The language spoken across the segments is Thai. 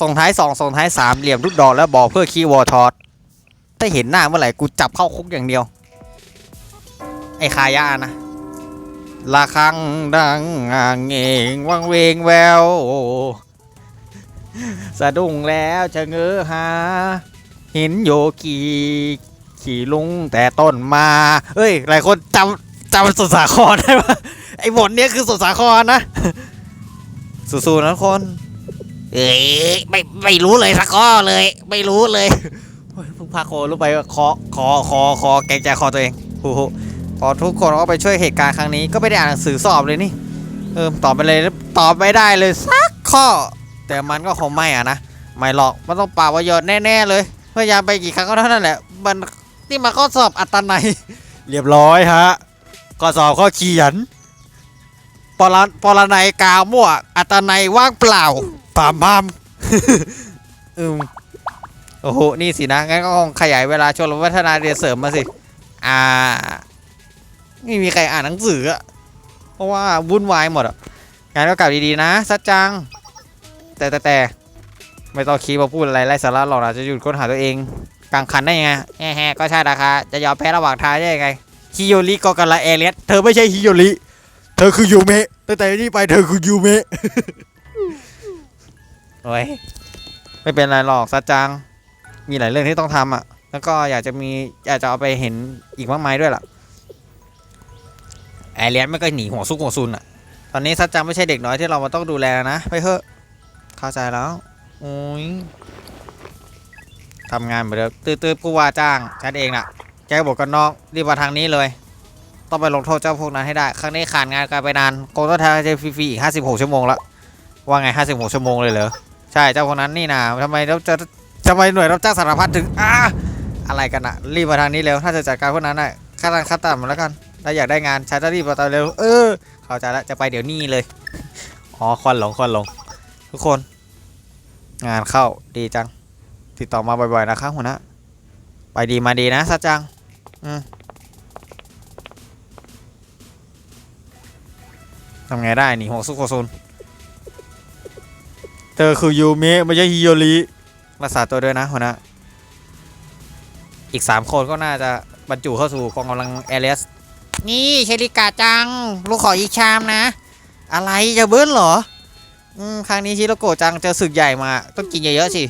ส่งท้ายสองส่งท้ายสามเหลี่ยมลูกดอกแล้วบอกเพื่อคีย์วอร์ทอดถ้าเห็นหน้าเมื่อไหร่กูจับเข้าคุกอย่างเดียว ไอ้คายานะละครังดังอ่างเงงวังเวงแววสะดุ้งแล้วจะเง้อหา เห็นโยกีขี่ลุงแต่ต้นมา เอ้ย หลายคนจำจำสุดสาครได้ปะไอ้บทเนี้ยคือสุดสาครนะสู้ๆนะคน เอ้ยไม่ไม่รู้เลยสักข้อเลย ไม่รู้เลยเฮ้ยเพิ่งพาโครู้ไปว่าคอคอคอคอแกรงใจคอตัวเองโอ้โหพอทุกคนก็ไปช่วยเหตุการณ์ครั้งนี้ก็ไม่ได้อ่านหนังสือสอบเลยนี่เออตอบไปเลยตอบไม่ได้เลยสักข้อ แต่มันก็คงไม่อะนะไม่หรอกมันต้องป่าประโยชน์แน่ๆเลยพยายามไปกี่ครั้งก็เท่านั้นแหละมันนี่มาข้อสอบอัตนัยเรียบร้อยฮะข้อสอบข้อเขียนปรปรนัยกามั่วอัตนัยว่างเปล่า ปามพามอืมโอ้โห นี่สินะ งั้นก็คงขยายเวลาชนวัฒนาเรียนเสริมมาสิ อ่า ไม่มีใครอ่านหนังสืออะเพราะว่าวุ่นวายหมดอะงั้นก็กลับดีๆนะสัจจัง แต่แต่แต่ไม่ต้องคีมาพูดอะไรไร้สาระหรอกนะจะหยุดค้นหาตัวเองกลางคันได้ยังไงแฮ่ๆก็ใช่นะคะจะยอมแพ้ระหว่างทางได้ยังไงฮิโยริก็กันละเอเลียสเธอไม่ใช่ฮิโยริ เธอคือยูเมะตั้งแต่นี้ไปเธอคือยูเมะ โอ้ยไม่เป็นไรหรอกซัดจัง มีหลายเรื่องที่ต้องทำอะ แล้วก็อยากจะมีอยากจะเอาไปเห็นอีกมากมายด้วยล่ะแอเลียสไม่ก็หนีหัวซุกหัวซุนอะ ตอนนี้ซัดจังไม่ใช่เด็กน้อยที่เรามาต้องดูแลนะไปเถอะเข้าใจแล้วโอ้ยทำงานเหมือนเดิมตื้อๆผู้ว่าจ้างฉันเองน่ะแกบอกกับน้องรีบมาทางนี้เลย ต้องไปลงโทษเจ้าพวกนั้นให้ได้ ครั้งนี้ขาดงานกันไปนานโกงต้องทำจะฟรีๆอีก56ชั่วโมงละว่าไง56ชั่วโมงเลยเหรอ ใช่เจ้าพวกนั้นนี่นะทำไมเราจะทำไมหน่วยรับจ้างสารพัดถึงอ่าอะไรกันอะรีบมาทางนี้เร็วถ้าจะจัดการพวกนั้นน่ะขั้นขั้นต่ำแล้วกันถ้าอยากได้งานฉันจะรีบมาตามเร็วเออเข้าใจแล้วจะไปเดี๋ยวนี้เลยอ๋อควันหลงควันหลงทุกคน งานเข้าดีจัง ติดต่อมาบ่อยๆนะครับหัวหน้าไปดีมาดีนะสัจจังอืมทำไงได้หนีหัวซุกโคซุน เธอคือยูเมะไม่ใช่ฮิโยริรักษาตัวด้วยนะหัวหน้าอีกสามคนก็น่าจะบรรจุเข้าสู่กองกำลังเอเลสนี่เชลิกาจัง ลูกขออีกชามนะ อะไรจะเบิ้ลเหรออืมครั้งนี้ชิโรโกะจังเจอศึกใหญ่มา ต้องกินเยอะๆสิ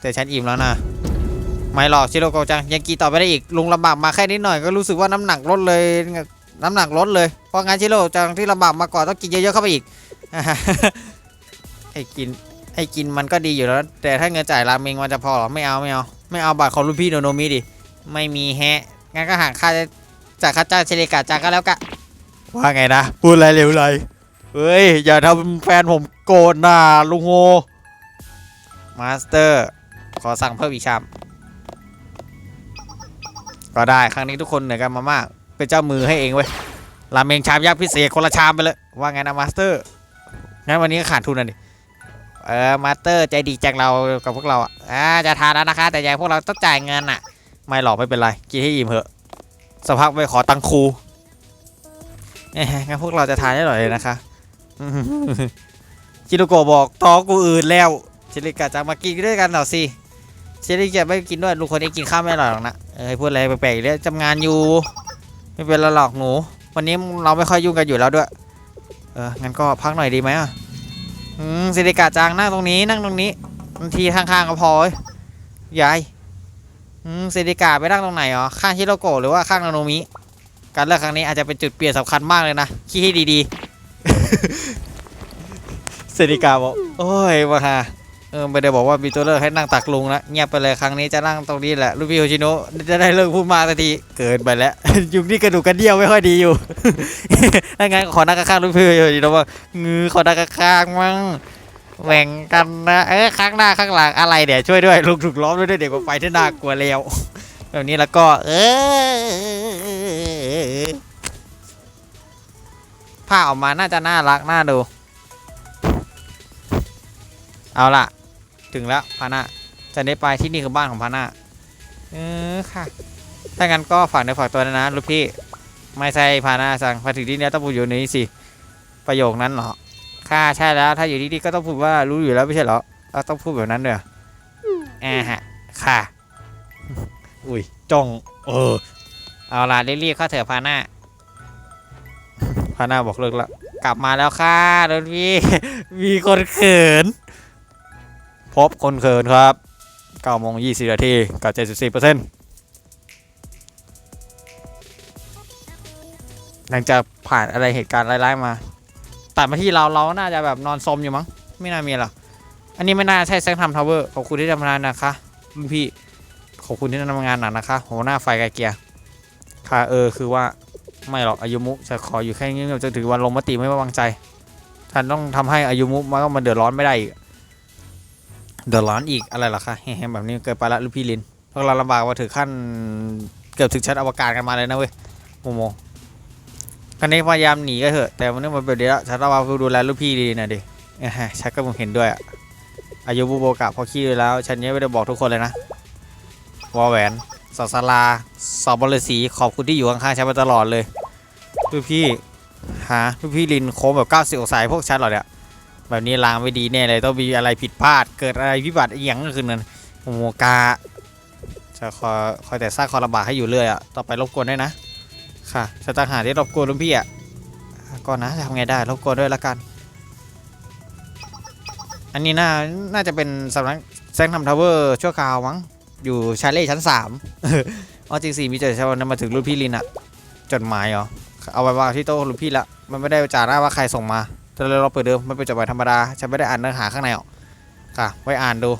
แต่ฉันอิ่มแล้วนะ ไม่หรอกชิโรโกะจังยังกินต่อไม่ได้อีกลุงลำบากมาแค่นิดหน่อยก็รู้สึกว่าน้ำหนักลดเลย น้ำหนักลดเลย เพราะงั้นชิโรโกะจังที่ลำบากมาก่อนต้องกินเยอะๆเข้าไปอีกให้กิน ให้กินมันก็ดีอยู่แล้ว แต่ถ้าเงินจ่ายราเมงมันจะพอหรอไม่เอาไม่เอาไม่เอาบัตรของรุ่นพี่โนโนมิดิไม่มีแฮะงั้นก็หาค่าจากค่าจ้างเชลิกาจังก็แล้วกะว่าไงนะ พูดอะไรเร็วไรเฮ้ย อย่าทำแฟนผมโกรธนะลุงโฮมาสเตอร์ ขอสั่งเพิ่มอีกชามก็ได้ครั้งนี้ทุกคนเหนื่อยกันมามาก เป็นเจ้ามือให้เองเว้ยราเมงชามยักษ์พิเศษคนละชามไปเลยว่าไงนะมาสเตอร์งั้นวันนี้ขาดทุนอะดิ เออมาสเตอร์ใจดีจังเรากับพวกเราอะอ่าจะทานแล้วนะคะ แต่ยายพวกเราต้องจ่ายเงินอะ ไม่หรอกไม่เป็นไร กินให้อิ่มเถอะสักพักไปขอตังครูเอ้ยงั้นพวกเราจะทานได้หน่อยเลยนะคะชิโนโกะบอกท้องกูอืดแล้วเชลิกะจะมากินด้วยกันเหรอสิเชลิกะไม่กินด้วยลูกคนนี้กินข้าวไม่อร่อยหรอกนะเอ้ยพูดอะไรแปลกๆอีกแล้วจำงานอยู่ ไม่เป็นไรหรอกหนู วันนี้เราไม่ค่อยยุ่งกันอยู่แล้วด้วย เอองั้นก็พักหน่อยดีไหมอะ อืมสิริกาจางนั่งตรงนี้นั่งตรงนี้บางทีข้างๆก็พอเว้ยยายอืมเซริกาไปนั่งตรงไหนอ๋อข้างชิโรโกะหรือว่าข้างนาโนมิการเลือกครั้งนี้อาจจะเป็นจุดเปลี่ยนสำคัญมากเลยนะคิดให้ดีๆเซริกาบอกโอ้ยว่าฮะ เออไม่ได้บอกว่ามีตัวเลือกให้นั่งตักลุงนะเงียบไปเลยครั้งนี้จะนั่งตรงนี้แหละลูกพี่โฮชิโนะจะได้เลิกพูดมากสักทีเกินไปแล้ว ยุคนี้กระดูกกระเดี่ยวไม่ค่อยดีอยู่ถ้างั้นขอนั่งข้างๆลูกพี่โฮชิโนะว่างือขอนั่งข้างๆมั่งแหว่งกันนะเออข้างหน้าข้างหลังอะไรเดี๋ยวช่วยด้วยลุงถูกล้อมด้วยเด็กกว่าไฟที่น่ากลัวแล้วแบบนี้แล้วก็เออผ้าออกมาน่าจะน่ารักน่าดู เอาล่ะ ถึงแล้วพานาจะได้ไปที่นี่คือบ้านของพานาเออค่ะ ถ้างั้นก็ฝากในฝากตัวนะนะลูกพี่ ไม่ใช่พานาสั่งมาถึงที่นี่ต้องพูดอยู่ในนี้สิ ประโยคนั้นเหรอ ค่ะใช่แล้ว ถ้าอยู่ที่นี่ก็ต้องพูดว่ารู้อยู่แล้วไม่ใช่เหรอต้องพูดแบบนั้นเด้ออ่าฮะ ค่ะ อุ้ยจง เออ เอาล่ะรีบๆเข้าเถอะพาน้าพาน้าบอกเลิกแล้ว กลับมาแล้วค่ะรถพี่ มีคนเขิน พบคนเขินครับ9โมง20นาทีกับ74เปอร์เซ็นต์หลังจากผ่านอะไรเหตุการณ์ร้ายๆมา ตัดมาที่เราเราน่าจะแบบนอนซมอยู่มั้ง ไม่น่ามีหรอกอันนี้ไม่น่าใช่แซงทำทาวเวอร์ขอบคุณที่ทำงานนะคะรุ่นพี่ขอบคุณที่ทำงานหนักนะคะหัวหน้าไฟไกลเกลียร์ค่ะเออคือว่าไม่หรอกอายุมุจะขออยู่แค่นี้จนถึงวันลงมติไม่ไว้วางใจ ท่านต้องทำให้อายุมุมันก็มาเดือดร้อนไม่ได้อีก เดือดร้อนอีกอะไรล่ะคะแฮมแบบนี้เกินไปละลูกพี่ลินพวกเราลำบากมาถึงขั้นเกือบถึงชั้นอวกาศกันมาเลยนะเว้ยโมโมกันนี้พยายามหนีก็เถอะแต่วันนี้มันเป็นเดียวฉันต้องมาดูแลลูกพี่ดีนะดิเออฉันก็มึงเห็นด้วยอะอายุบุโบกะพอขี้แล้ว ฉันยังไม่ได้บอกทุกคนเลยนะวอแหวนสอสลาสอบบลสีขอบคุณที่อยู่ข้างๆฉันมาตลอดเลยลูกพี่หาลูกพี่ลินโค้งแบบ90องศาพวกฉันหรอเนี่ย แบบนี้ลางไม่ดีแน่เลยต้องมีอะไรผิดพลาด เกิดอะไรพิบัติอหย่างก็คือนั้นโมโมกาจะคอยคอยแต่สร้างความลำบากให้อยู่เรื่อยอะต่อไปรบกวนด้วยนะ ค่ะฉันต่างหากที่รบกวนลุงพี่อะก่อนนะจะทำไงได้รบกวนด้วยละกัน อันนี้น่าน่าจะเป็นสำนักแซงทำทาวเวอร์ชั่วคราวมั้งอยู่ชาเล่ชั้นสามอ๋อจริงสิมีจดหมายวันมาถึงรุ่นพี่ลินอะจดหมายเหรอเอาไปวางที่โต๊ะรุ่นพี่ละมันไม่ได้จ่าหน้าว่าใครส่งมา แต่เราเปิดเดิมมันเป็นจดหมายธรรมดาฉันไม่ได้อ่านเนื้อหาข้างในหรอกค่ะ ไว้อ่านดู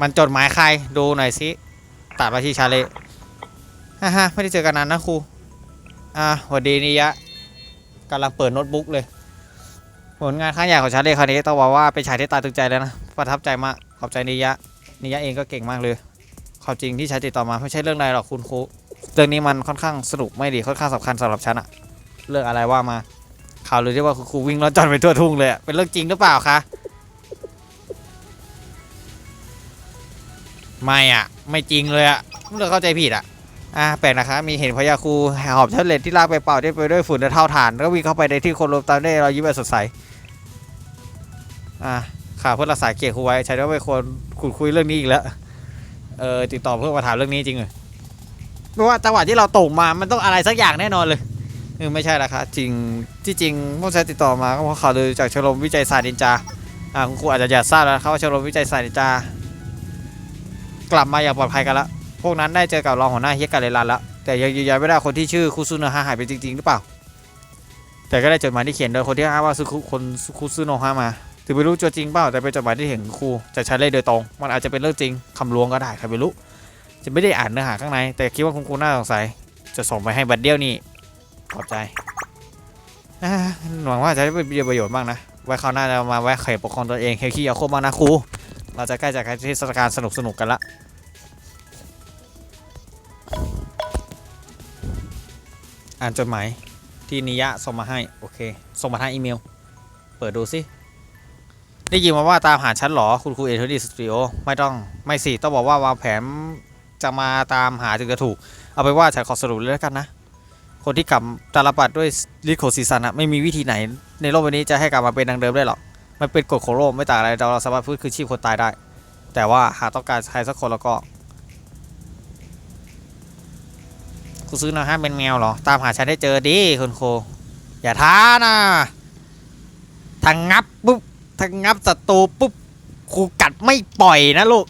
มันจดหมายใครดูหน่อยสิตัดมาที่ชาเล่ฮ่าฮ่าไม่ได้เจอกันนานนะครูอ่าวัดดีนิยะกำลังเปิดโน้ตบุ๊กเลย ผลงานครั้งใหญ่ของชาเล่ครั้งนี้ต้องบอกว่าเป็นฉายที่ตาตึงใจเลยนะประทับใจมากขอบใจนิยะนิยะเองก็เก่งมากเลยความจริงที่ใช้ติดต่อมาไม่ใช่เรื่องอะไรหรอกคุณครูเรื่องนี้มันค่อนข้างสนุกไม่ดีค่อนข้างสำคัญสำหรับฉันอะเรื่องอะไรว่ามา ข่าวเลือที่ว่าคุณครูวิ่งรถจอนไปทั่วทุ่งเลยเป็นเรื่องจริงหรือเปล่าคะไม่อะ ไม่จริงเลยอะเราเข้าใจผิดอะอ่าแปลกนะคะมีเห็นพญาครูหอบเชลเลตที่ลากไปเป่าที่ไปด้วยฝุ่นและเท่าฐานแล้วก็วิ่งเข้าไปในที่คนรวมตามได้เรายิ้มแบบสดใสอ่าค่ะเพื่อรักษาเกียรติครูไว้ใช้ได้ไม่ควรขุดคุยเรื่องนี้อีกแล้วเออติดต่อเพื่อมาถามเรื่องนี้จริงเลยเพราะว่าจังหวะที่เราตกมามันต้องอะไรสักอย่างแน่นอนเลย เออไม่ใช่ละครับจริงที่จริงพวกฉันติดต่อมาก็เพราะข่าวลือจากชมรมวิจัยศาสตร์นินจาอ่าคุณครูอาจจะอยากทราบแล้วนะครับว่าชมรมวิจัยศาสตร์นินจากลับมาอย่างปลอดภัยกันแล้วพวกนั้นได้เจอกับรองหัวหน้าเฮียกาเลรันแล้วแต่ยังยืนยันไม่ได้คนที่ชื่อคุซุโนะฮะหายไปจริงๆหรือเปล่า แต่ก็ได้จดหมายที่เขียนโดยคนที่อ้างว่าคือคนคุซุโนะฮะมาถึงไม่รู้ตัวจริงเปล่าแต่เป็นจดหมายที่เห็นครูจากชาเล่โดยตรง มันอาจจะเป็นเรื่องจริงคำลวงก็ได้ใครไม่รู้จะไม่ได้อ่านเนื้อหาข้างใน แต่คิดว่าคุณครูน่าสงสัยจะส่งไปให้บัดเดียวนี่ ขอบใจหวังว่าจะได้เป็นประโยชน์บ้างนะ ไว้คราวหน้าจะมาแวะเขยปกครองตัวเองเฮลคียาโคบ้างนะครูเราจะใกล้จากการเทศกาลสนุกสนุกๆกันละอ่านจดหมายที่นิยะส่งมาให้ โอเค ส่งมาทางอีเมล เปิดดูสิได้ยินมาว่าตามหาฉันหรอ คุณครูเอเทอร์ดีสตูดิโอไม่ต้องไม่สิ ต้องบอกว่าวางแผนจะมาตามหาถึงจะถูก เอาไปว่าฉันขอสรุปเลยแล้วกันนะ คนที่กลับตาลปัดด้วยลิโคซีซันอะไม่มีวิธีไหนในโลกใบนี้จะให้กลับมาเป็นดังเดิมได้หรอก มันเป็นกฎของโลกไม่ต่างอะไรเราสามารถฟื้นคืนชีพคนตายได้ แต่ว่าหากต้องการใครสักคนแล้วก็คุณซื้อนะฮะเป็นแมวเหรอ ตามหาฉันได้เจอดิคุณโค อย่าท้านะทางงับปุ๊บทางงับศัตรูปุ๊บครูกัดไม่ปล่อยนะลูก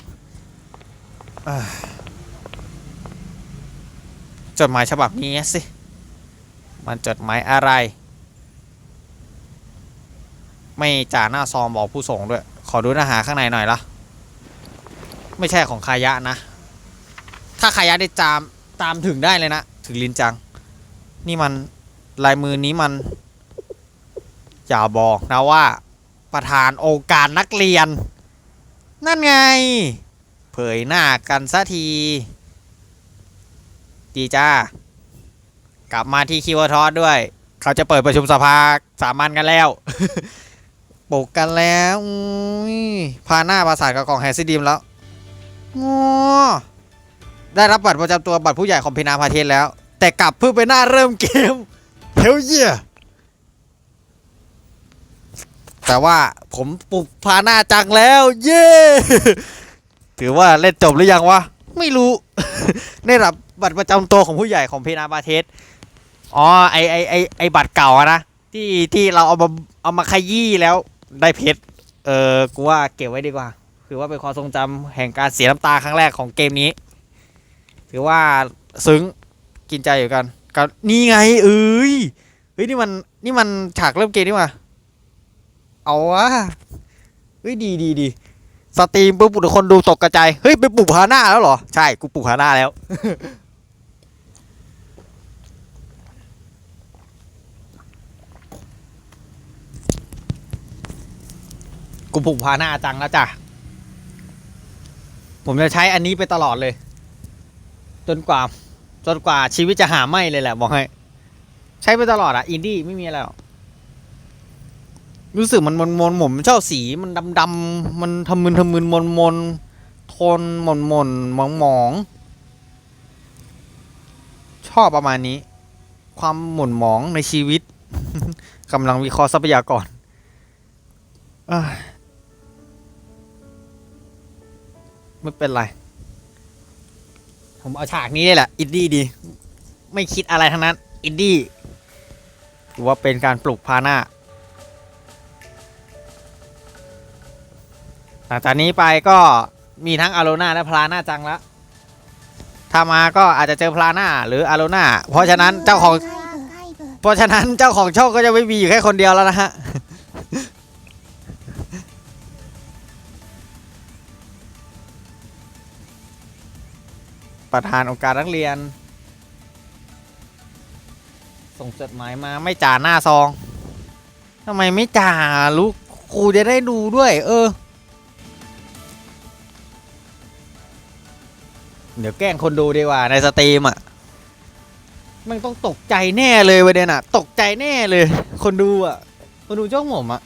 จดหมายฉบับนี้สิ มันจดหมายอะไร ไม่จ่าหน้าซองบอกผู้ส่งด้วย ขอดูเนื้อหาข้างในหน่อยละไม่ใช่ของคายะนะ ถ้าคายะได้จามตามถึงได้เลยนะ ถึงลินจัง นี่มันลายมือนี้มัน อย่าบอกนะว่า ประธานองค์การนักเรียน นั่นไง เผยหน้ากันซะที ดีจ้า กลับมาที่คิวทอสด้วย เขาจะเปิดประชุมสภาสามัญกันแล้วปลุกกันแล้วพาหน้าประสานกับกล่องแฮซิดีมแล้วงอได้รับบัตรประจำตัวบัตรผู้ใหญ่ของเพนาพาเทศแล้ว แต่กลับเพื่อไปหน้าเริ่มเกมเฮลเยียแต่ว่าผมปลุกพาหน้าจังแล้ว เย้ถือว่าเล่นจบหรือยังวะ ไม่รู้ ได้รับบัตรประจำตัวของผู้ใหญ่ของเพนาบาเทส อ๋อไอไอไอไอบัตรเก่าอะนะที่ที่เราเอามาเอามาขยี้แล้วได้เพชรเออกูว่าเก็บไว้ดีกว่า ถือว่าเป็นความทรงจำแห่งการเสียน้ำตาครั้งแรกของเกมนี้ ถือว่าซึ้งกินใจอยู่กันก็นี่ไงเอ้ยเฮ้ยนี่มันนี่มันฉากเริ่มเกมนี่มาเอาวะเฮ้ยดีดีดีสตรีมปุ๊บทุกคนดูตกกระจายเฮ้ยไปปลุกฮาน่าแล้วเหรอ ใช่กูปลุกฮาน่าแล้ว กูปลุกพาหน้าจังแล้วจ้ะ ผมจะใช้อันนี้ไปตลอดเลย จนกว่า จนกว่าชีวิตจะหาไม่เลยแหละบอกให้ ใช้ไปตลอดอะอินดี้ไม่มีอะไรหรอกรู้สึกมันมนมนผมชอบสีมันดำดำมันทำมึนทำมึนมนมนโทนมนมนมองมองชอบประมาณนี้ ความหม่นหมองในชีวิตกำลังวิเคราะห์ทรัพยากรอ้ย ไม่เป็นไร ผมเอาฉากนี้เลยแหละ อินดี้ดี ไม่คิดอะไรทั้งนั้น อินดี้ถือว่าเป็นการปลุกพาหน้าหลังจากนี้ไปก็มีทั้งอาโ o นาและพลาน่าจังแล้วถ้ามาก็อาจจะเจอพลาน่าหรืออาโ o นาเพราะฉะนั้นเจ้าของ เพราะฉะนั้นเจ้าของช่องก็จะไม่มีอยู่แค่คนเดียวแล้วนะฮะ ประธานองค์การนักเรียน ส่งจดหมายมาไม่จ่าหน้าซองทำไมไม่จ่าลูกครูจะได้ดูด้วย เออ เดี๋ยวแกล้งคนดูดีกว่าในสตรีมอะมันต้องตกใจแน่เลยประเด็นอะ ตกใจแน่เลย คนดูอะ คนดูจ้องผมอะ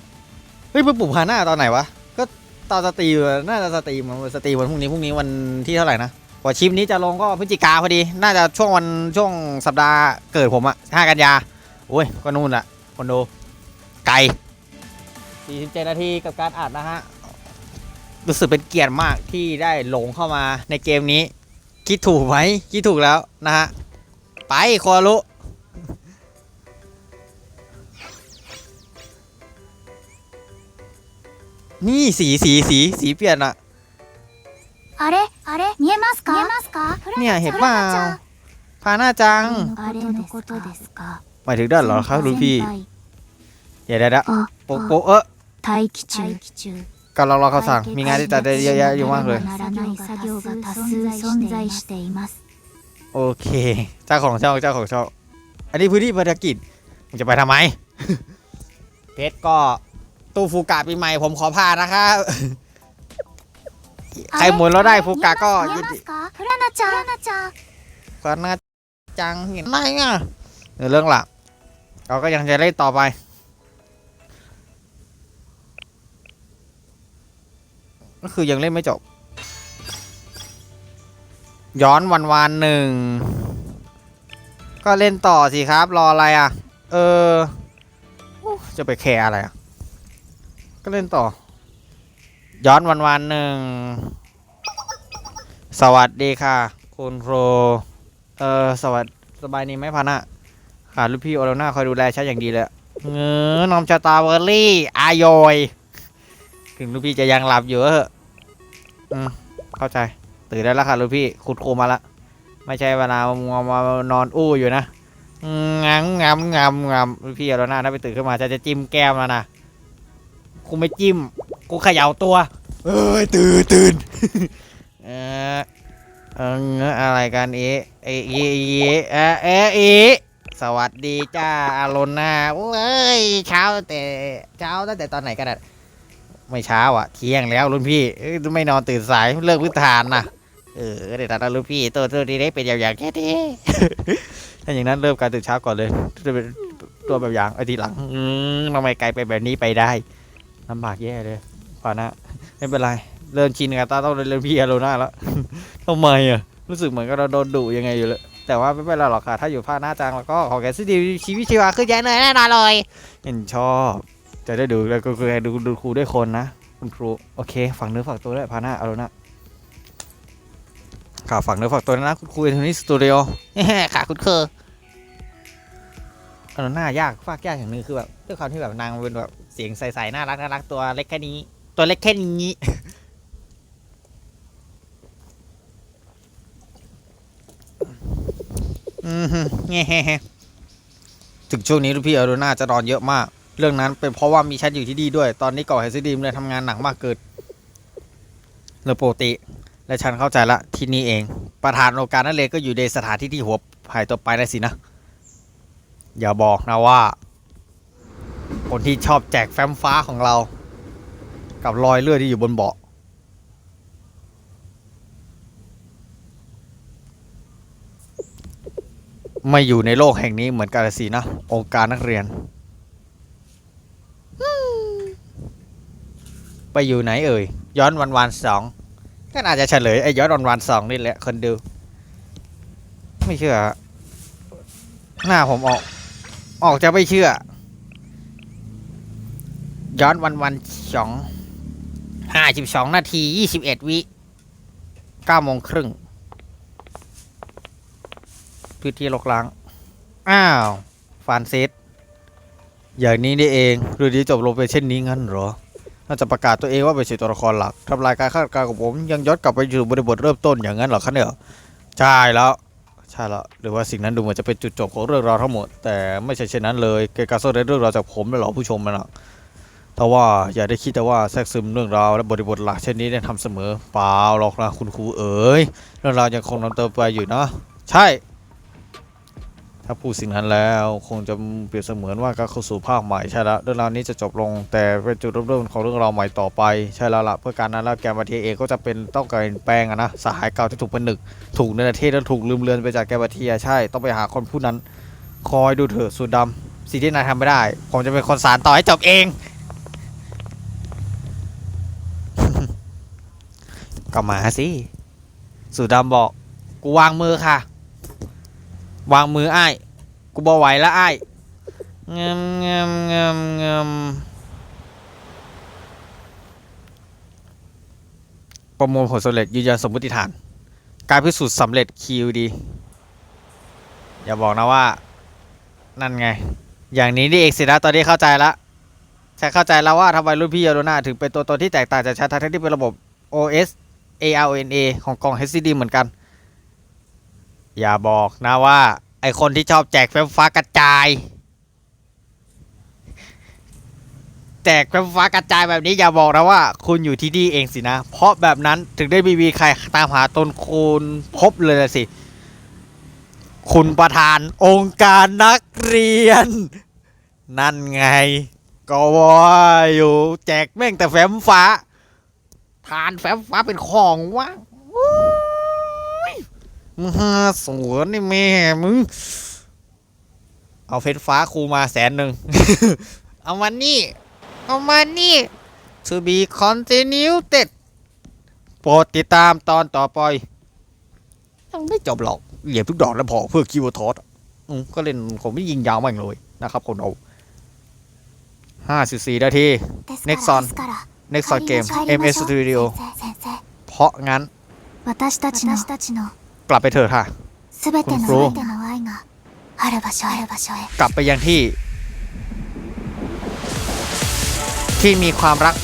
เฮ้ยไปปลุกพาหน้าตอนไหนวะ ก็ตอนสตรีมอะน่าจะสตรีมสตรีมวันพรุ่งนี้พรุ่งนี้วันที่เท่าไหร่นะ กว่าชิปนี้จะลงก็พฤศจิกาพอดี น่าจะช่วงวันช่วงสัปดาห์เกิดผมอะ5กันยาโอ้ย ก็นู่นอะคนดู ไกล47 นาทีกับการอัดนะฮะ รู้สึกเป็นเกียรติมากที่ได้ลงเข้ามาในเกมนี้ คิดถูกไหมคิดถูกแล้วนะฮะ ไปโคอรุนี่สีสีสีสีเปลี่ยนอะ あれあれ見えますか見えますか เนี่ยเห็นเปล่าพาหน้าจัง あれのことですか หมายถึงด้านเหรอครับลูกพี่ 先輩 เดี๋ยวเดี๋ยวเดี๋ยว あ โปะโปะเออ 待機中待機中 กำลังรอคำสั่ง มีงานที่จัดได้เยอะแยะอยู่มากเลย ならない作業が多数存在しています โอเค เจ้าของช่องเจ้าของช่อง อันนี้พื้นที่ภารกิจมึงจะไปทำไม เพชรก็ตู้ฟูกะปีใหม่ผมขอผ่านนะครับ ใครหมุนเราได้ฟูกะก็ยุติคุรนาจังคุรนาจังเห็นได้ไงเรื่องหลักเราก็ยังจะเล่นต่อไปก็คือยังเล่นไม่จบ ย้อนวันวานหนึ่ง ก็เล่นต่อสิครับ รออะไรอะ เออ จะไปแคร์อะไรอะ ก็เล่นต่อ ย้อนวันวันหนึ่ง สวัสดีค่ะ คุณโรเออสวัสดีสบายดีไหมพันอะขาดลูกพี่โอโรนาคอยดูแลฉันอย่างดีเลยเงอน้องชาตาเวอร์รี่ อายอย ถึงลูกพี่จะยังหลับอยู่เถออืมเข้าใจ ตื่นได้แล้วค่ะลูกพี่ขุดโคมาละ ไม่ใช่เวลามัวมานอนอู้อยู่นะงามงามงามงามลูกพี่โอโรนาถ้าไปตื่นขึ้นมาจะจะจิ้มแก้มแล้วนะกูไม่จิ้ม กูเขย่าตัว เอ้ยตื่นตื่น เอออะไรกันเอะเอะเอะเอะเอะเอะสวัสดีจ้าอารุณนาโอ้ยเช้าตั้งแต่เช้าตั้งแต่ตอนไหนกันอะไม่เช้าอะเที่ยงแล้วรุ่นพี่ไม่นอนตื่นสายเลิกวิทานนะเออเดี๋ยวตอนรุ่นพี่ตัวตัวดีได้เป็นอย่างย่างแค่นี้ถ้าอย่างนั้นเริ่มการตื่นเช้าก่อนเลยจะเป็นตัวแบบอย่างไอ้ทีหลังทำไมไกลไปแบบนี้ไปได้ลำบากแย่เลยป่านะไม่เป็นไร เริ่มชินกับตาต้องเรียนพี่อารุณนาแล้วทำไมอะรู้สึกเหมือนกับเราโดนดุยังไงอยู่เลยแต่ว่าไม่เป็นไรหรอกค่ะ ถ้าอยู่ภาคหน้าจังแล้วก็ขอแกสดีชีวิตชีวาขึ้นเยอะเลยแน่นอนเลยเห็นชอบ จะได้ดูแล้วก็คือดูดูครูด้วยคนนะ คุณครู โอเคฝังเนื้อฝักตัวด้วยพาหน้าอาแล้วนะข่าวฝังเนื้อฝักตัวนะคุณครูเอนโทนีสตูดิโอค่ะคุณเคอเอาแล้วหน้ายากฟากยากอย่างหนึงคือแบบด้วยความที่แบบนางเป็นแบบเสียงใสๆน่ารักน่ารักตัวเล็กแค่นี้ ตัวเล็กแค่นี้ อืมฮึแง่ถึงช่วงนี้ลูกพี่อรน่าจะนอนเยอะมาก เรื่องนั้นเป็นเพราะว่ามีฉันอยู่ที่ดีด้วย ตอนนี้ก่อเฮซิดีมเลยทำงานหนักมากเกินเลยปกติ และฉันเข้าใจละที่นี่เอง ประธานองค์การนั่นเลยก็อยู่ในสถานที่ที่หัวหายตัวไปได้สินะ อย่าบอกนะว่า คนที่ชอบแจกแฟ้มฟ้าของเรา กับรอยเลือดที่อยู่บนเบาะ ไม่อยู่ในโลกแห่งนี้เหมือนกันลสินะองค์การนักเรียน ไปอยู่ไหนเอ่ย ย้อนวันวันสองก็น่าจะเฉลยไอ้ย้อนวันวันสองนี่แหละคนดู ไม่เชื่อ หน้าผมออก ออกจะไม่เชื่อ ย้อนวันวันสองห้าสิบสองนาทียี่สิบเอ็ดวิเก้าโมงครึ่ง พื้นที่ลกล้าง อ้าว ฟานเซิสอย่างนี้นี่เองเรื่องนี้จบลงไปเช่นนี้งั้นเหรอ น่าจะประกาศตัวเองว่าเป็นสิตัวละครหลักทำลายการคาดการณ์ของผม ยังย้อนกลับไปสู่บริบทเริ่มต้นอย่างนั้นเหรอคะเนี่ยใช่แล้วใช่แล้วหรือว่าสิ่งนั้นดูเหมือนจะเป็นจุดจบของเรื่องราวทั้งหมด แต่ไม่ใช่เช่นนั้นเลยเกการโซนเรื่องราวจากผมและเหล่าผู้ชมมันหรอกแต่ว่าอย่าได้คิดแต่ว่าแทรกซึมเรื่องราวและบริบทหลักเช่นนี้ได้ทำเสมอเปล่าหรอกนะคุณครูเอ๋ยเรื่องราวยังคงดำเนินไปอยู่นะ ใช่ ถ้าพูดสิ่งนั้นแล้ว คงจะเปรียบเสมือนว่าการเข้าสู่ภาคใหม่ใช่แล้วเรื่องราวนี้จะจบลง แต่เป็นจุดเริ่มต้นของเรื่องราวใหม่ต่อไปใช่แล้วละเพื่อการนั้นแล้วแกมาเทียเองก็จะเป็นต้องการแปลงอะนะสหายเก่าที่ถูกผนึก ถูกเนประเทศและถูกลืมเลือนไปจากแกมาเทียใช่ต้องไปหาคนผู้นั้น คอยดูเถอะสูดดำสิ่งที่นายทำไม่ได้ ผมจะเป็นคนสารต่อให้จบเองก็มาสิสูดดำบอกกูวางมือค่ะ วางมืออ้ายกูบ่ไหวแล้วอ้ายเงมเงมเงมเงมประมวลผลสำเร็จยืนยันสมมติฐาน การพิสูจน์สำเร็จ QD อย่าบอกนะว่า นั่นไง อย่างนี้นี่เองสินะตอนนี้เข้าใจละฉันเข้าใจแล้วว่าทำไมรุ่นพี่ยาโดนาถึงเป็นตัวตนที่แตกต่างจากฉันทั้งที่เป็นระบบ OS ARNA ของกล่อง HCD เหมือนกัน อย่าบอกนะว่า ไอคนที่ชอบแจกไฟฟ้ากระจาย แจกไฟฟ้ากระจายแบบนี้อย่าบอกนะว่า คุณอยู่ที่นี่เองสินะ เพราะแบบนั้นถึงได้มีมีใครตามหาตนคุณพบเลยสิ คุณประธานองค์การนักเรียน นั่นไง ก็ว่าอยู่แจกแม่งแต่แฟ้มฟ้า ทานแฟ้มฟ้าเป็นของว่าง มหาสวนนี่แม่มึง เอาเฟซฟ้าครูมาแสนหนึ่ง เอามานี่ เอามานี่ to be continued โปรดติดตามตอนต่อไปยังไม่จบหรอกเหยียบทุกดอกแล้วพอเพื่อคิวทอสอืมก็เล่นผมไม่ยิงยาวมากเลยนะครับคนเอาห้าสิบสี่นาที ですから Next on ですから next on 帰 game りましょう MS Studio 先生先生 เพราะงั้น 私たちの私たちの กลับไปเถอะค่ะ คุณครูกลับไปยังที่ ที่มีความรัก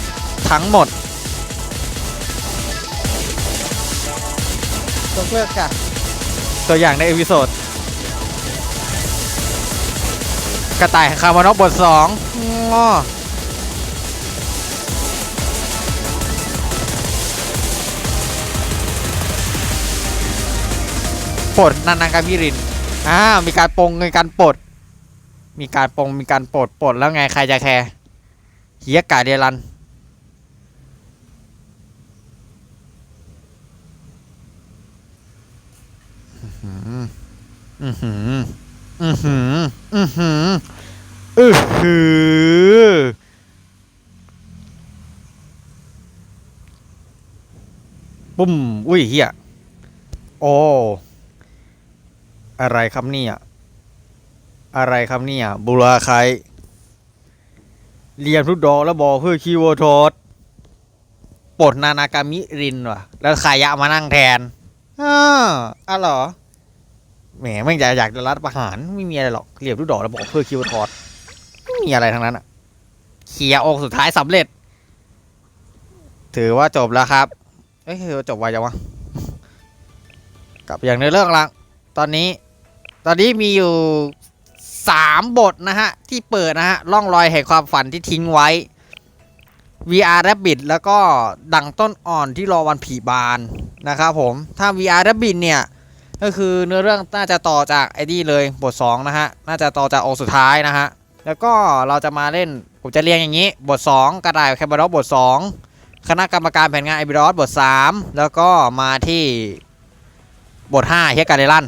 ทั้งหมดตัวเลือกค่ะตัวอย่างในเอพิโซดกระต่ายคาร์มานอบทสองอ๋อ ปลดนันนังกามิรินอ้าวมีการปงมีการปลด มีการปงมีการปลดปลดแล้วไงใครจะแคร์เฮียกาเดรันอือหืออือหืออือหืออือหือปุ้ม อุ้ยเฮียโอ้ อะไรครับเนี่ย อะไรครับเนี่ยบุราใคเรียนทุกดอกแล้วบอกเพื่อคีย์เวอร์ดทอดปลดนานากามิรินว่ะ แล้วขายะมานั่งแทนอ้าอ๋อเหรอ แหมไม่อยากอยากจะรัฐประหาร ไม่มีอะไรหรอกเรียบทุกดอกแล้วบอกเพื่อคีย์เวอร์ดทอดไม่มีอะไรทั้งนั้นอะเคลียร์องสุดท้ายสำเร็จ ถือว่าจบแล้วครับ เอ้ยถือจบไวจังวะ กลับอย่างในเรื่องละตอนนี้ ตอนนี้มีอยู่สามบทนะฮะ ที่เปิดนะฮะร่องรอยแห่งความฝันที่ทิ้งไว้ VR Rabbit แล้วก็ดังต้นอ่อนที่รอวันผีบานนะครับผม ถ้า VR Rabbit เนี่ย ก็คือเนื้อเรื่องน่าจะต่อจากไอ้นี่เลยบท 2 นะฮะ น่าจะต่อจากองค์สุดท้ายนะฮะ แล้วก็เราจะมาเล่น ผมจะเรียงอย่างนี้ บท 2 กระต่ายแคบารอบท 2 คณะกรรมการแผนงานไอบิรอสบท 3 แล้วก็มาที่บท 5เฮียการเดลัน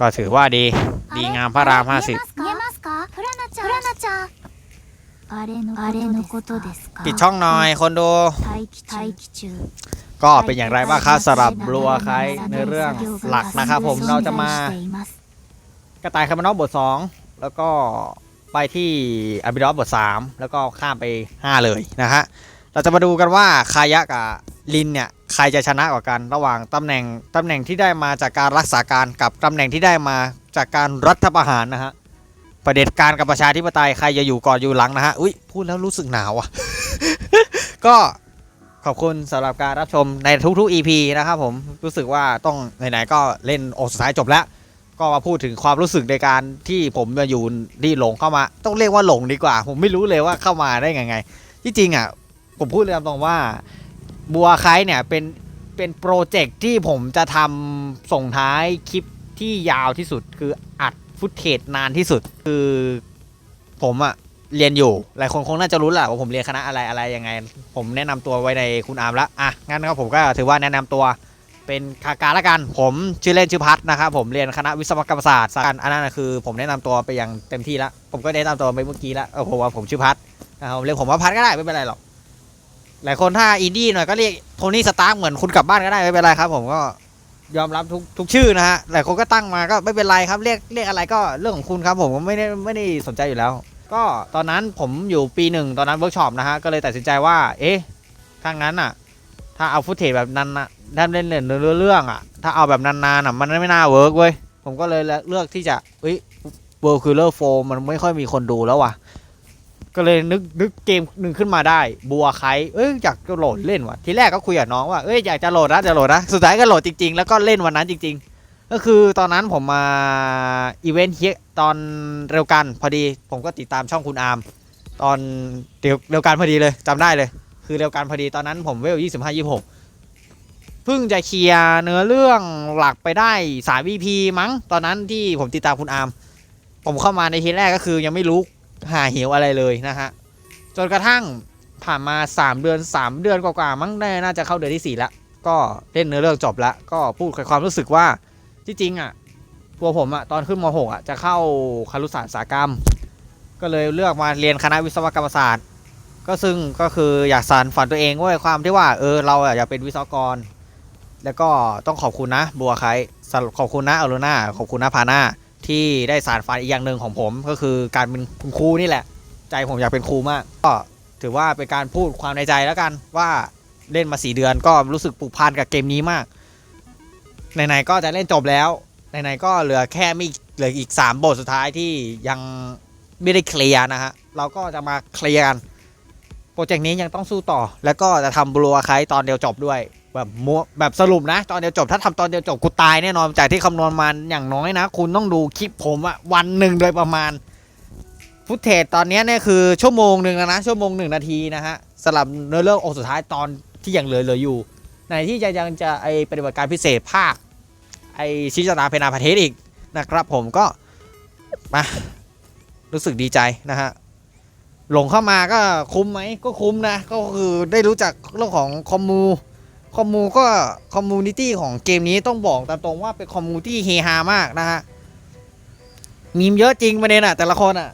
ก็ถือว่าดี ดีงามพระรามห้าสิบปิดช่องหน่อยคนดู ก็เป็นอย่างไรบ้างครับสรับรัวใครในเรื่องหลักนะครับผมเราจะมากระต่ายคาร์มานอบท 2 แล้วก็ไปที่อาบิดอสบท 3 แล้วก็ข้ามไป 5 เลยนะฮะเราจะมาดูกันว่าคายะกับลินเนี่ย ใครจะชนะกว่ากันระหว่างตำแหน่งตำแหน่งที่ได้มาจากการรักษาการกับตำแหน่งที่ได้มาจากการรัฐประหารนะฮะประเด็จการกับประชาธิปไตยใครจะอยู่ก่อนอยู่หลังนะฮะอุ้ยพูดแล้วรู้สึกหนาวอะก็ขอบคุณสำหรับการรับชมในทุกๆ EP นะครับผมรู้สึกว่าต้องไหนๆก็เล่นโอสุดท้ายจบแล้ว ก็มาพูดถึงความรู้สึกในการที่ผมมาอยู่ที่หลงเข้ามา ต้องเรียกว่าหลงดีกว่า ผมไม่รู้เลยว่าเข้ามาได้ไงไง ที่จริงอะผมพูดเลยตรงว่า บัวไคเนี่ยเป็นเป็นโปรเจกต์ที่ผมจะทำส่งท้ายคลิปที่ยาวที่สุด คืออัดฟุตเทจนานที่สุด คือผมอะเรียนอยู่ หลายคนคงน่าจะรู้แหละว่าผมเรียนคณะอะไรอะไรยังไง ผมแนะนำตัวไว้ในคุณอาร์มล้วอะงั้นก็ผมก็ถือว่าแนะนำตัวเป็นคาการละกัน ผมชื่อเล่นชื่อพัฒนะครับผมเรียนคณะวิศวกรรมศาสตร์สาขาอันนั้นคือ ผมแนะนำตัวไปอย่างเต็มที่ล้วผมก็แนะนำตัวไปเมื่อกี้ล้วเออผมว่าผมชื่อพัฒนะครับเรียกผมว่าพัฒก็ได้ไม่เป็นไรหรอก หลายคนถ้าอินดี้หน่อยก็เรียกโทนี่สตาร์เหมือนคุณกลับบ้านก็ได้ไม่เป็นไรครับ ผมก็ยอมรับทุกทุกชื่อนะฮะหลายคนก็ตั้งมาก็ไม่เป็นไรครับเรียกเรียกอะไรก็เรื่องของคุณครับ ผมไม่ได้ไม่ได้สนใจอยู่แล้ว ก็ตอนนั้นผมอยู่ปีหนึ่งตอนนั้นเวิร์กช็อปนะฮะก็เลยตัดสินใจว่า เอ๊ะถ้างั้นอะ ถ้าเอาฟุตเทจแบบนั้นนะด้านเล่นเล่นเรื่องเรื่องอะ ถ้าเอาแบบนานๆอะมันไม่น่าเวิร์กเว้ยผมก็เลยเลือกที่จะเอ้ยเวิร์คิลเลอร์โฟมันไม่ค่อยมีคนดูแล้วว่ะ ก็เลยนึกนึกเกมหนึ่งขึ้นมาได้ บัวไคเอ้ยอยากจะโหลดเล่นว่ะทีแรกก็คุยกับน้องว่าเอ้ยอยากจะโหลดนะจะโหลดนะสุดท้ายก็โหลดจริง ๆ แล้วก็เล่นวันนั้นจริง ๆ ก็คือตอนนั้นผมมาอีเวนต์เฮียตอนเร็วกันพอดีผมก็ติดตามช่องคุณอาร์มตอนเร็วเร็วกันพอดีเลยจำได้เลย คือเร็วกันพอดีตอนนั้นผมเวลยี่สิบห้ายี่หกเพิ่งจะเคลียร์เนื้อเรื่องหลักไปได้สาม EP มั้ง ตอนนั้นที่ผมติดตามคุณอาร์มผมเข้ามาในทีแรกก็คือยังไม่รู้ หาเหวอะไรเลยนะฮะจนกระทั่งผ่านมา 3 เดือน 3 เดือนกว่าๆมั้งได้น่าจะเข้าเดือนที่ 4ล้วก็เล่นเนื้อเรื่องจบล้วก็พูดความรู้สึกว่าที่จริงอะตัวผมอะตอนขึ้นม .6 อะจะเข้าคารุศาสตร์สากรรม ก็เลยเลือกมาเรียนคณะวิศวกรรมศาสตร์ ก็ซึ่งก็คืออยากสานฝันตัวเองว่าความที่ว่าเออเราอยากเป็นวิศวกร แล้วก็ต้องขอบคุณนะบัวไคสำหรับขอบคุณนะอโรนาขอบคุณนะพาน่า ที่ได้สารฝันอีกอย่างหนึ่งของผม ก็คือการเป็นคุณครูนี่แหละ ใจผมอยากเป็นครูมาก ก็ถือว่าเป็นการพูดความในใจแล้วกันว่าเล่นมาสี่เดือนก็รู้สึกผูกพันกับเกมนี้มากไหนๆก็จะเล่นจบแล้วไหนๆก็เหลือแค่ไม่เหลืออีก 3 บทสุดท้ายที่ยังไม่ได้เคลียร์นะฮะเราก็จะมาเคลียร์กันโปรเจกต์นี้ยังต้องสู้ต่อ แล้วก็จะทำบลัวไคตอนเดียวจบด้วย แบบมัวแบบสรุปนะ ตอนเดียวจบถ้าทำตอนเดียวจบกูตายแน่นอนจากที่คำนวณมาอย่างน้อยนะ คุณต้องดูคลิปผมอะวันหนึ่งโดยประมาณ ฟุตเทจตอนนี้เนี่ยคือชั่วโมงหนึ่งแล้วนะ ชั่วโมงหนึ่งนาทีนะฮะสำหรับเนื้อเรื่ององค์สุดท้ายตอนที่ยังเหลือเหลืออยู่ในที่จะยังจะไอปฏิบัติการพิเศษภาคไอชิจาราเพนาประเทศอีกนะครับ ผมก็มารู้สึกดีใจนะฮะหลงเข้ามาก็คุ้มไหมก็คุ้มนะ ก็คือได้รู้จักเรื่องของคอมมู คอมมูก็คอมมูนิตี้ของเกมนี้ต้องบอกตามตรงว่าเป็นคอมมูนิตี้เฮฮามากนะฮะมีมเยอะจริงประเด็นอะ แต่ละคนอะ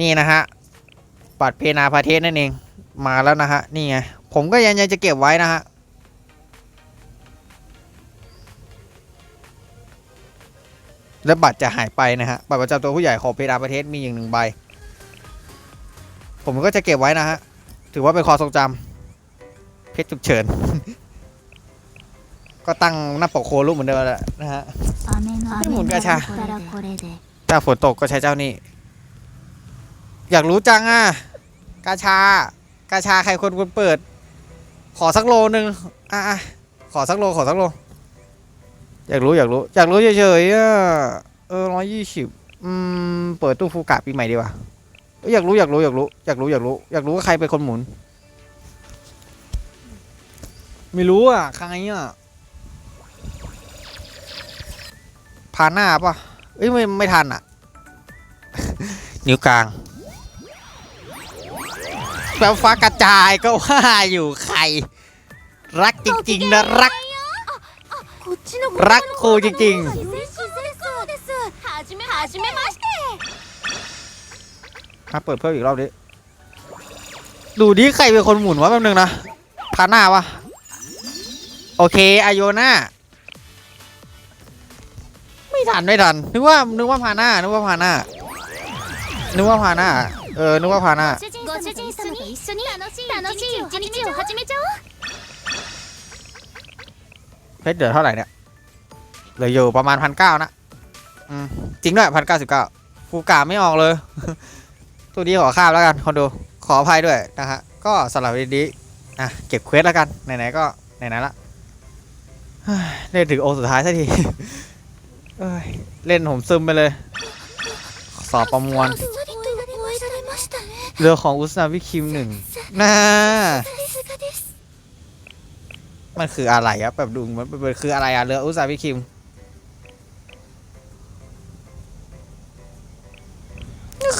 นี่นะฮะปัดเพนาพาเทศนั่นเอง มาแล้วนะฮะ นี่ไง ผมก็ยังยังจะเก็บไว้นะฮะและบัตรจะหายไปนะฮะ บัตรประจำตัวผู้ใหญ่ของเพดาประเทศมีอย่างหนึ่งใบ ผมก็จะเก็บไว้นะฮะ ถือว่าเป็นความทรงจำเพชรฉุกเฉิน ก็ตั้งหน้าปกโครูปเหมือนเดิมแหละนะฮะ 雨のでもガチャ雨のこれで ถ้าฝนตกก็ใช้เจ้านี่ อยากรู้จังอ่ะ กาชา กาชาใครคนคนเปิด ขอสักโลนึงอ่ะอ่ะขอสักโล ขอสักโล อยากรู้อยากรู้ อยากรู้เฉยๆอ่ะ เออร้อยยี่สิบอืม เปิดตู้ฟูกะปีใหม่ดีกว่าเ อยากรู้อยากรู้อยากรู้อยากรู้อยากรู้อยากรู้ว่าใครเป็นคนหมุน ไม่รู้อะใครเนี่ยผ่านหน้าป่ะเอ้ยไม่ไม่ทันอะ นิ้วกลางแปลฟ้ากระจายก็ว่าอยู่ใคร รักจริงๆนะรัก รักครูจริงๆ อะเปิดเพิ่มอีกรอบดิดูดิใครเป็นคนหมุนวะแป๊บนึงนะพาหน้าวะโอเคอายน่าไม่ทันไม่ทันนึกว่านึกว่าพาหน้านึกว่าพาหน้านึกว่าพาหน้าเออนึกว่าพาหน้าเพชรเดือเท่าไหร่เนี่ยเหลืออยู่ประมาณพันเก้านะจริงด้วยพันเก้าสิบเก้าฟูกาไม่ออกเลย ตัวนี้ขอข้ามแล้วกันคนดูขออภัยด้วยนะฮะก็สำหรับวันนี้อะเก็บเควสแล้วกันไหนๆก็ไหนๆละเล่นถึงโอสุดท้ายสักทีเล่นผมซึมไปเลย สอบประมวล เรือของอุสนาวิคิมหนึ่งน่ามันคืออะไรครับแบบดูมันคืออะไรอะเรืออุสนาวิคิม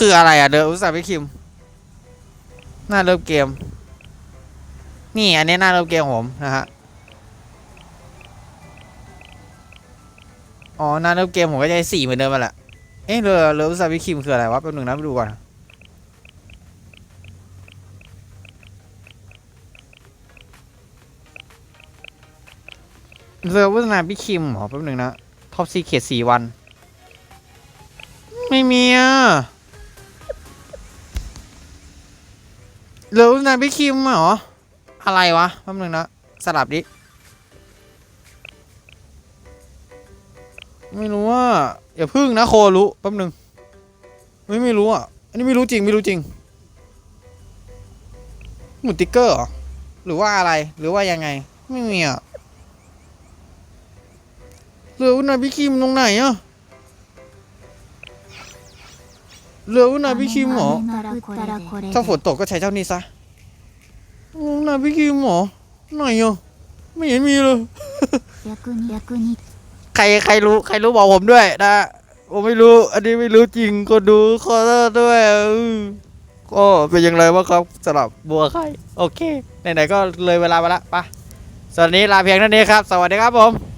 คืออะไรอะเรืออุตสาหวิคิม หน้าเริ่มเกม นี่อันนี้หน้าเริ่มเกมของผมนะฮะ อ๋อหน้าเริ่มเกมผมก็จะสี่เหมือนเดิมมาแหละ เอ๊ะเรือเรืออุตสาหวิคิมคืออะไรวะแป๊บหนึงนะไปดูก่อนเรือวัฒนาพี่คิมหรอแป๊บหนึงนะ ท็อปซีเขตสี่วัน ไม่มีอะ เรือวัฒนายพี่คิมเหรอ อะไรวะแป๊บหนึงนะสลับดิ ไม่รู้ว่าอย่าพึ่งนะโครู้แป๊บหนึงไม่ไม่รู้อะ อันนี้ไม่รู้จริงไม่รู้จริงหมุนติ๊กเกอร์เหรอ หรือว่าอะไรหรือว่ายังไง ไม่มีอะเรืออุณาบิคิมตรงไหนอะ เรือวุนาพิคิมหมอถ้าฝนตกก็ใช้เจ้านี่ซะนาพิคิมหมอไหนอะไม่เห็นมีเลย ใครใครรู้ใครรู้บอกผมด้วยนะ ผมไม่รู้ อันนี้ไม่รู้จริงก็ดูคอร์ด้วยก็เป็นยังไงวะครับสำหรับบัวไข่โอเค ไหนๆก็เลยเวลามาละปะส่วนนี้ลาเพียงเท่านี้ครับ สวัสดีครับผม